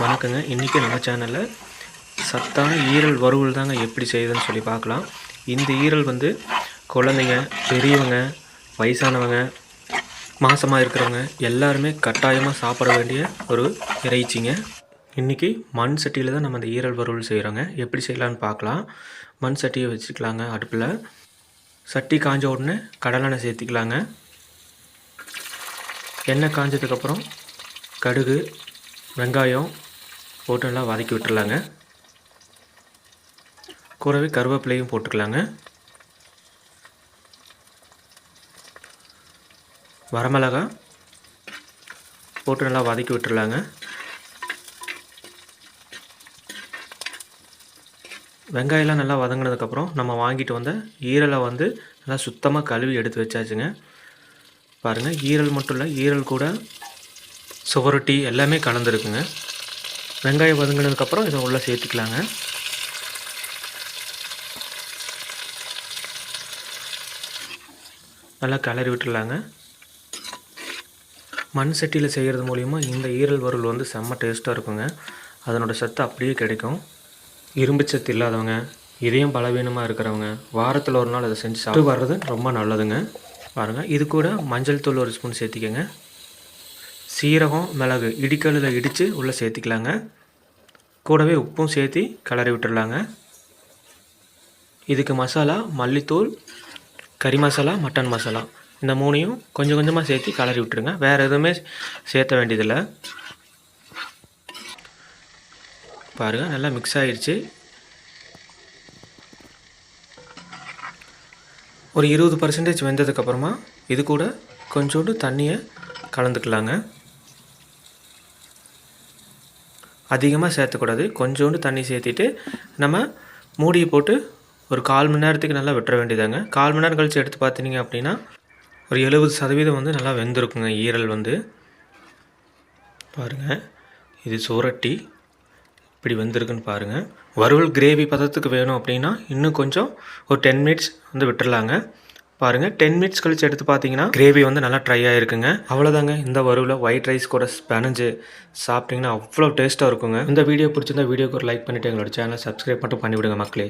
வணக்கங்க. இன்றைக்கி நம்ம சேனலில் சத்தான ஈரல் வறுவல் தாங்க எப்படி செய்யுதுன்னு சொல்லி பார்க்கலாம். இந்த ஈரல் வந்து குழந்தைங்க பெரியவங்க வயசானவங்க மாசமாக இருக்கிறவங்க எல்லாருமே கட்டாயமாக சாப்பிட வேண்டிய ஒரு இறைச்சிங்க. இன்றைக்கி மண் சட்டியில் தான் நம்ம அந்த ஈரல் வறுவல் செய்கிறோங்க எப்படி செய்யலான்னு பார்க்கலாம். மண் சட்டியை வச்சுக்கலாங்க அடுப்பில். சட்டி காஞ்ச உடனே கடலெண்ணெய் சேர்த்திக்கலாங்க. எண்ணெய் காஞ்சதுக்கப்புறம் கடுகு வெங்காயம் போட்டு நல்லா வதக்கி விட்டுடலாங்க கூடவே கருவேப்பிலையும் போட்டுக்கலாங்க. வரமிளகா போட்டு நல்லா வதக்கி விட்டுடலாங்க வெங்காயம்லாம் நல்லா வதங்கினதுக்கப்புறம் நம்ம வாங்கிட்டு வந்த ஈரலை வந்து நல்லா சுத்தமாக கழுவி எடுத்து வச்சாச்சுங்க. பாருங்கள் ஈரல் மட்டும் இல்லை ஈரல் கூட சுவரொட்டி எல்லாமே கலந்துருக்குங்க. வெங்காயம் வதங்கினதுக்கப்புறம் இதை உள்ளே சேர்த்துக்கலாங்க. நல்லா கிளறி விட்டுடலாங்க. மண் சட்டியில் செய்கிறது மூலிமா இந்த ஈரல் வறுவல் வந்து செம்ம டேஸ்ட்டாக இருக்குங்க. அதனோட சத்து அப்படியே கிடைக்கும். இரும்பு சத்து இல்லாதவங்க இதயம் பலவீனமாக இருக்கிறவங்க வாரத்தில் ஒரு நாள் அதை செஞ்சு சாப்பிட்டு வர்றது ரொம்ப நல்லதுங்க. பாருங்கள் இது கூட மஞ்சள் தூள் ஒரு ஸ்பூன் சேர்த்திக்கங்க. சீரகம் மிளகு இடிக்கல்லில் இடித்து உள்ளே சேர்த்திக்கலாங்க. கூடவே உப்பும் சேர்த்தி கிளறி விட்டுடலாங்க இதுக்கு மசாலா மல்லித்தூள் கறி மசாலா மட்டன் மசாலா. இந்த மூணையும் கொஞ்சம் கொஞ்சமாக சேர்த்து கலரி விட்டுருங்க. வேறு எதுவுமே சேர்த்த வேண்டியதில்லை. பாருங்கள் நல்லா மிக்ஸ் ஆகிடுச்சு ஒரு இருபது பர்சன்டேஜ் வெந்ததுக்கப்புறமா இது கூட கொஞ்சோண்டு தண்ணியை கலந்துக்கலாங்க. அதிகமாக சேர்த்தக்கூடாது. கொஞ்சோண்டு தண்ணி சேர்த்திட்டு நம்ம மூடியை போட்டு ஒரு கால் மணி நேரத்துக்கு நல்லா விட்டுற வேண்டியதாங்க கால் மணி நேரம் கழித்து எடுத்து பார்த்தீங்க அப்படின்னா ஒரு எழுபது சதவீதம் வந்து நல்லா வெந்திருக்குங்க ஈரல் வந்து. பாருங்கள் இது சுரட்டி இப்படி வந்திருக்குன்னு பாருங்கள் வறுவல் கிரேவி பதத்துக்கு வேணும் அப்படின்னா இன்னும் கொஞ்சம் ஒரு டென் மினிட்ஸ் வந்து விட்டுறலாங்க. பாருங்கள் டென் மினிட்ஸ் கழிச்சு எடுத்து பார்த்தீங்கன்னா கிரேவி வந்து நல்லா ட்ரை ஆகிருக்குங்க அவ்வளோதாங்க இந்த வறுவில் ஒயிட் ரைஸ் கூட பிணைஞ்சு சாப்பிட்டிங்கன்னா அவ்வளோ டேஸ்ட்டாக இருக்குங்க. இந்த வீடியோ பிடிச்சிருந்தா வீடியோக்கு ஒரு லைக் பண்ணிவிட்டு எங்களோட சேனலை சப்ஸ்கிரைப் மட்டும் பண்ணிவிடுங்க மக்களே.